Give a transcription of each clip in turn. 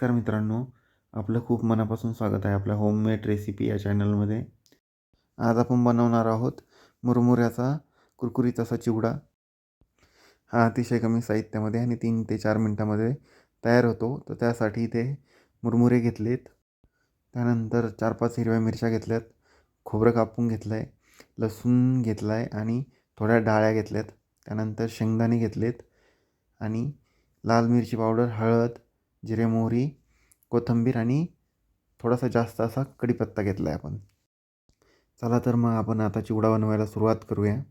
नमस्कार मित्रांनो. आपलं खूप मनापासून स्वागत आहे आपल्या होममेड रेसिपी या चॅनलमध्ये आज आपण बनवणार आहोत मुरमुऱ्याचा कुरकुरीत असा चिवडा हा अतिशय कमी साहित्यामध्ये आणि तीन ते चार मिनटामध्ये तयार होतो. तर त्यासाठी इथे मुरमुरे घेतलेत. त्यानंतर चार पाच हिरव्या मिरच्या घेतल्यात. खोबरं कापून घेतलं आहे लसूण घेतला आहे आणि थोड्या डाळ्या घेतल्यात. त्यानंतर शेंगदाणे घेतलेत आणि लाल मिरची पावडर हळद जिरे मोहरी कोथिंबीर आणि थोडासा जास्त असा कढीपत्ता घेतला आहे आपण. चला तर मग आपण आता चिवडा बनवायला सुरुवात करूया.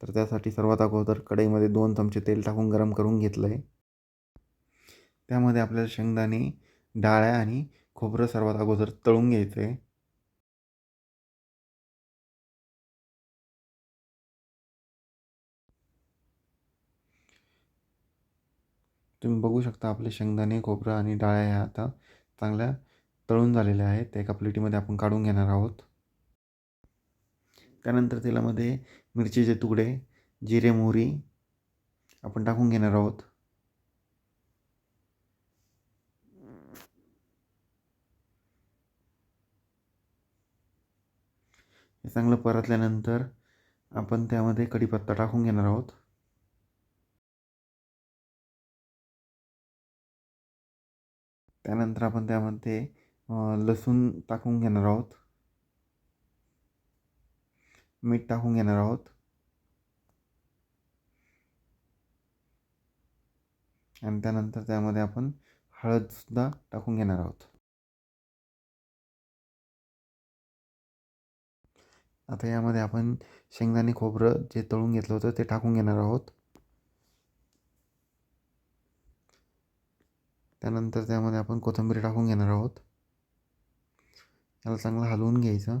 तर त्यासाठी सर्वात अगोदर कढईमध्ये दोन चमचे तेल टाकून गरम करून घेतलं आहे त्यामध्ये आपल्याला शेंगदाणे डाळ्या आणि खोबरं सर्वात अगोदर तळून घ्यायचं आहे तुम्ही बघू शकता आपले शेंगदाणे खोबरं आणि डाळ्या ह्या आता चांगल्या तळून झालेल्या आहेत. त्या एका प्लेटीमध्ये आपण काढून घेणार आहोत. त्यानंतर तेलामध्ये मिरचीचे तुकडे जिरे मोहरी आपण टाकून घेणार आहोत. हे चांगलं परतल्यानंतर आपण त्यामध्ये कढीपत्ता टाकून घेणार आहोत. त्यानंतर आपण त्यामध्ये लसूण टाकून घेणार आहोत. मीठ टाकून घेणार आहोत. आणि त्यानंतर त्यामध्ये आपण हळदसुद्धा टाकून घेणार आहोत. आता यामध्ये आपण शेंगदाणे खोबरं जे तळून घेतलं होतं ते टाकून घेणार आहोत. त्यानंतर त्यामध्ये आपण कोथिंबीर टाकून घेणार आहोत. याला चांगलं हलवून घ्यायचं.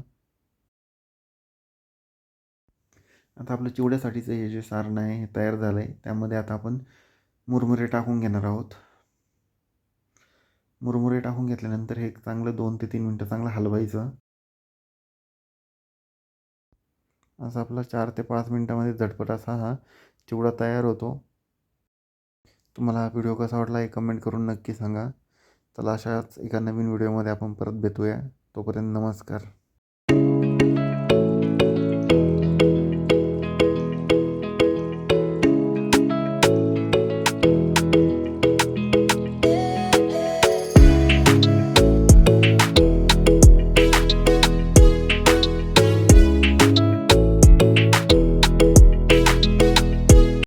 आता आपलं चिवड्यासाठीचं हे जे सारण आहे हे तयार झालं आहे त्यामध्ये आता आपण मुरमुरे टाकून घेणार आहोत. मुरमुरे टाकून घेतल्यानंतर हे चांगलं दोन ते तीन मिनटं चांगलं हलवायचं. असं आपला चार ते पाच मिनटामध्ये झटपट असा हा चिवडा तयार होतो. तुम्हाला हा व्हिडिओ कसा वाटला हे कमेंट करून नक्की सांगा. चला अशाच एका नवीन व्हिडिओमध्ये आपण परत भेटूया. तोपर्यंत नमस्कार.